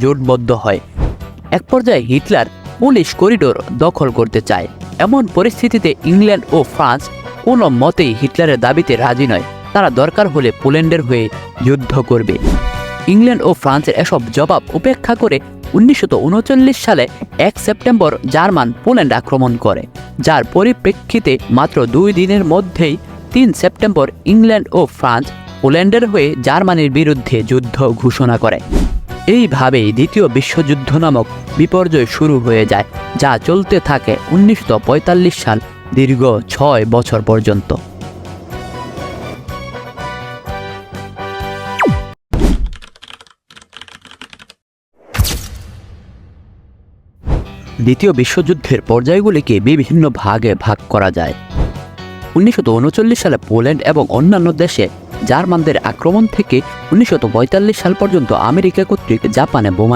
জোটবদ্ধ হয়। এক পর্যায়ে হিটলার পুলিশ করিডোর দখল করতে চায়। এমন পরিস্থিতিতে ইংল্যান্ড ও ফ্রান্স কোনো মতেই হিটলারের দাবিতে রাজি নয়। তারা দরকার হলে পোল্যান্ডের হয়ে যুদ্ধ করবে। ইংল্যান্ড ও ফ্রান্সের এসব জবাব উপেক্ষা করে উনিশশো উনচল্লিশ সালে এক সেপ্টেম্বর জার্মান পোল্যান্ড আক্রমণ করে, যার পরিপ্রেক্ষিতে মাত্র দুই দিনের মধ্যেই তিন সেপ্টেম্বর ইংল্যান্ড ও ফ্রান্স পোল্যান্ডের হয়ে জার্মানির বিরুদ্ধে যুদ্ধ ঘোষণা করে। এইভাবেই দ্বিতীয় বিশ্বযুদ্ধ নামক বিপর্যয় শুরু হয়ে যায়, যা চলতে থাকে উনিশশো সাল, দীর্ঘ ছয় বছর পর্যন্ত। দ্বিতীয় বিশ্বযুদ্ধের পর্যায়গুলিকে বিভিন্ন ভাগে ভাগ করা যায়। উনিশশো উনচল্লিশ সালে পোল্যান্ড এবং অন্যান্য দেশে জার্মানদের আক্রমণ থেকে উনিশশো সাল পর্যন্ত আমেরিকা কর্তৃক জাপানে বোমা